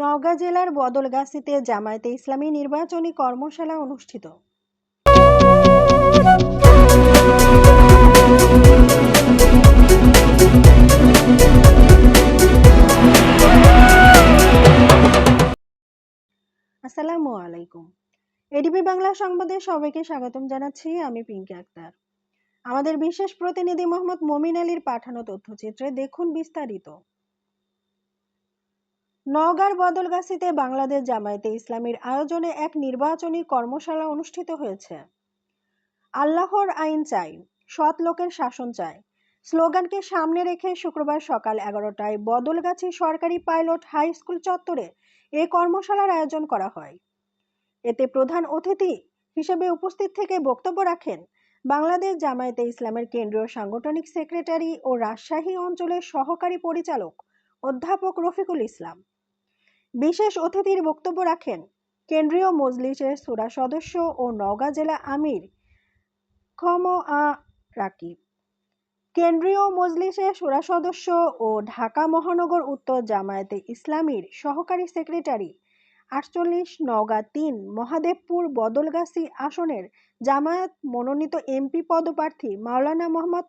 নওগাঁ জেলার বদলগাছিতে জামায়াতে ইসলামী নির্বাচনী কর্মশালা অনুষ্ঠিত। আসসালামু আলাইকুম। এডিপি বাংলা সংবাদে সবাইকে স্বাগতম জানাচ্ছি, আমি পিঙ্কি আক্তার। আমাদের বিশেষ প্রতিনিধি মোহাম্মদ মমিন আলীর পাঠানো তথ্যচিত্রে দেখুন বিস্তারিত। নওগাঁর বদলগাছিতে বাংলাদেশ জামায়াতে ইসলামীর আয়োজনে এক নির্বাচনী কর্মশালা অনুষ্ঠিত হয়েছে। আল্লাহর আইন চাই, সৎ লোকের শাসন চাই। স্লোগানকে সামনে রেখে শুক্রবার সকাল এগারোটায় বদলগাছি সরকারি পাইলট হাই স্কুল চত্বরে এ কর্মশালার আয়োজন করা হয়। এতে প্রধান অতিথি হিসেবে উপস্থিত থেকে বক্তব্য রাখেন বাংলাদেশ জামায়াতে ইসলামের কেন্দ্রীয় সাংগঠনিক সেক্রেটারি ও রাজশাহী অঞ্চলের সহকারী পরিচালক অধ্যাপক রফিকুল ইসলাম। বিশেষ অতিথির বক্তব্য রাখেন কেন্দ্রীয় মজলিসের সুরা সদস্য ও নওগাঁ জেলা আমির খম আ রাকিব। কেন্দ্রীয় মজলিসের সুরা সদস্য ও ঢাকা মহানগর উত্তর জামায়াতে ইসলামীর সহকারী সেক্রেটারি আটচল্লিশ নওগাঁ তিন মহাদেবপুর বদলগাছি আসনের জামায়াত মনোনীত এমপি পদপ্রার্থী মাওলানা মোহাম্মদ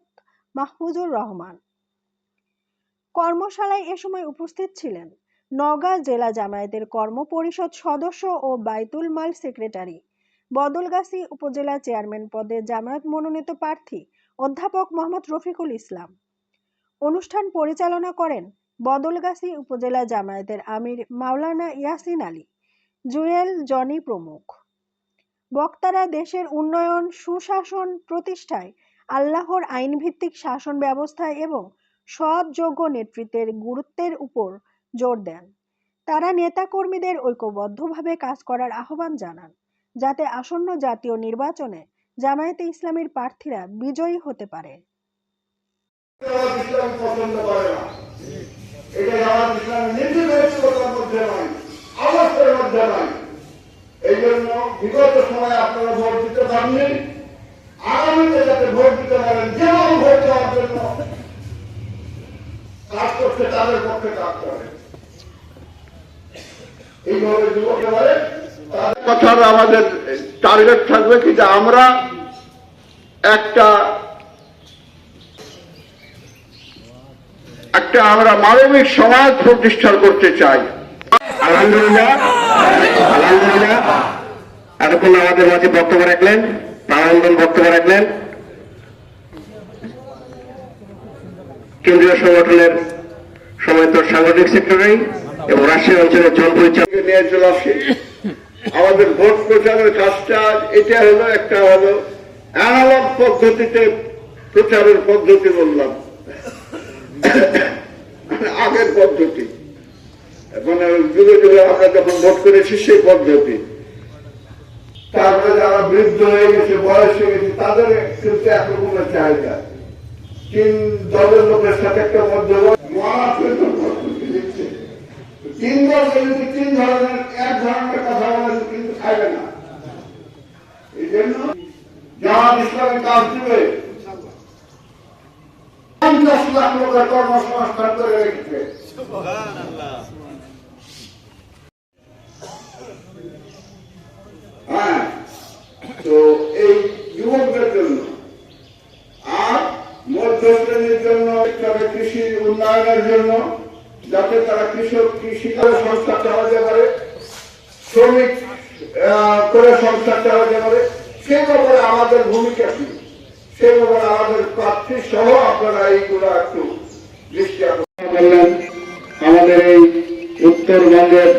মাহফুজুর রহমান। কর্মশালায় এ সময় উপস্থিত ছিলেন। নওগাঁ জেলা জামায়াতের কর্ম পরিষদ সদস্য ও বাইতুল মাল সেক্রেটারি। বদলগাছি উপজেলা চেয়ারম্যান পদে জামায়াত মনোনীত প্রার্থী অধ্যাপক মোহাম্মদ রফিকুল ইসলাম। অনুষ্ঠান পরিচালনা করেন বদলগাছি উপজেলা জামায়াতের আমির মাওলানা ইয়াসিন আলী, জুয়েল জনি প্রমুখ। বক্তারা দেশের উন্নয়ন, সুশাসন প্রতিষ্ঠায়, আল্লাহর আইনভিত্তিক শাসন ব্যবস্থা এবং সৎ যোগ্য নেতৃত্বের গুরুত্বের উপর জোর দেন। তারা নেতাকর্মীদের ঐক্যবদ্ধভাবে কাজ করার আহ্বান জানান, যাতে আসন্ন জাতীয় নির্বাচনে জামায়াতে ইসলামীর প্রার্থীরা বিজয়ী হতে পারে। কাজ তাদের পক্ষে কাজ করে। এইভাবে তাদের কথার আমাদের টার্গেট থাকবে কি যে আমরা একটা একটা আমরা মানবিক সমাজ প্রতিষ্ঠা করতে চাই। আলহামদুলিল্লাহ। আলহামদুলিল্লাহ। এতক্ষণ আমাদের মাঝে বক্তব্য রাখলেন? প্রাণবন্ধন বক্তব্য রাখলেন? কেন্দ্রীয় সংগঠনের সময় সাংগঠনিক সেক্রেটারি এবং রাজশাহী অঞ্চলের জন পরিচালক নিয়ে চলে আসি আমাদের ভোট প্রচারের কাজটা এটা হলো একটা হলো অ্যানালগ পদ্ধতিতে প্রচারের পদ্ধতি বললাম। আগের পদ্ধতি। মানে যুগে যুগে আমরা যখন ভোট করেছি সেই পদ্ধতি। তারপরে যারা বৃদ্ধ হয়ে গেছে, বয়স হয়ে গেছে, তাদের কিন্তু একরকমের চাহিদা। তিন দলের লোকের সাথে একটা পদ্ধতি দিচ্ছে তিন দল যদি তিন ধরনের, এক ধরনের কথা বলে কিন্তু খাইবে না। এই জন্য জামাত ইসলামী কাজ দিবে। কর্মসংস্থান হ্যাঁ তো এই যুবকদের জন্য আর জন্য কৃষি উন্নয়নের জন্য যাতে তারা কৃষক, কৃষি সংস্থা চালাতে পারে, শ্রমিক করে সংস্থা চালাতে পারে সে ব্যাপারে আমাদের ভূমিকা কি? সে ব্যাপারে আমাদের প্রার্থী সহ আপনারা এইগুলো একটু দৃষ্টি আকর্ষণ আমাদের এই উত্তরবঙ্গের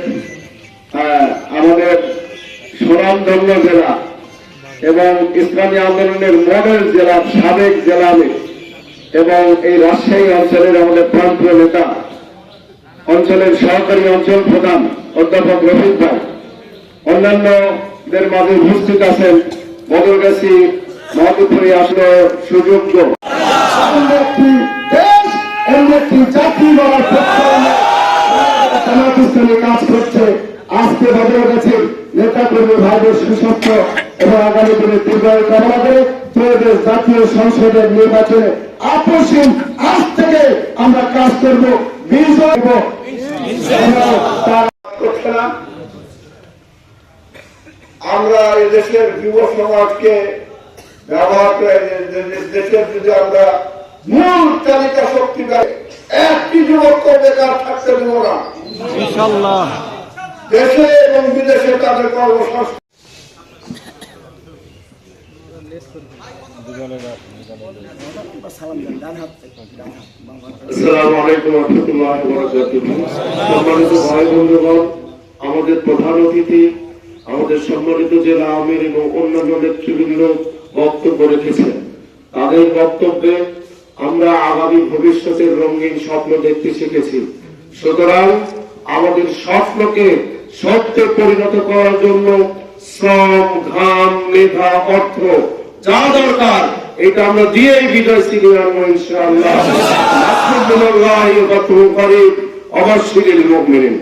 আমাদের সুনামধন্য জেলা এবং ইসলামী আন্দোলনের মডেল জেলার সাবেক জেলামে এবং এই রাজশাহী অঞ্চলের আমাদের প্রান্তীয় নেতা অঞ্চলের সহকারী অঞ্চল প্রধান অধ্যাপক রফিক ভাই। অন্যান্যদের মাঝে উপস্থিত আছেন বদলগাছি মহাদুপুরি আসলে সুযোগ্য। কাজ করছে। নেতা এবং জাতীয় নির্বাচনে আমরা কাজ করব। আমরা এদেশের যুব সমাজকে ব্যবহার করে দেশের যদি আমরা মূল চালিকা শক্তি একটি যুবক বেকার থাকতে দেব না। দেশে এবং বিদেশে তাদের কর্মসংস্থান আমাদের প্রধান অতিথি, আমাদের সম্মানিত জেলা আমির এবং অন্যান্য নেতৃবৃন্দ বক্তব্য রেখেছেন। তাদের বক্তব্যে আমরা আগামী ভবিষ্যতের রঙিন স্বপ্ন দেখতে শিখেছি। সুতরাং আমাদের স্বপ্নকে সত্যে পরিণত করার জন্য শ্রম, ঘাম, মেধা, অর্থ যা দরকার এটা আমরা দিয়েই বিদায় শিখে আনব ইনশাআল্লাহ। অবশ্যই মুমিনিন।